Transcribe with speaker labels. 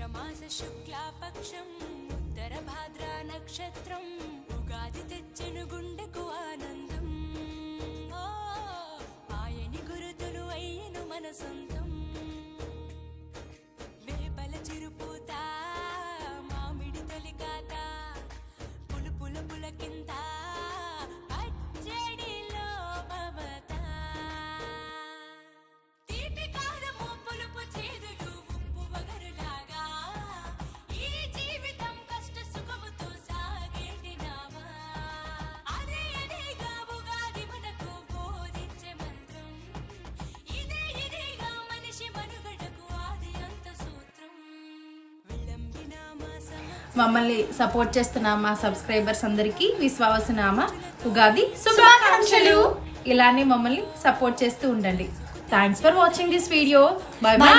Speaker 1: చైత్రమాస శుక్లాపక్షం ఉత్తర భాద్రా నక్షత్రం ఉగాది తెచ్చను గుండెకు ఆనందం. ఆయని గురుతులు అయ్యను మన సొంతం.
Speaker 2: మమ్మల్ని సపోర్ట్ చేస్తున్న మా సబ్స్క్రైబర్స్ అందరికీ విశ్వాసనామ ఉగాది శుభాకాంక్షలు. ఇలానే మమ్మల్ని సపోర్ట్ చేస్తూ ఉండండి. Thanks for watching this video bye bye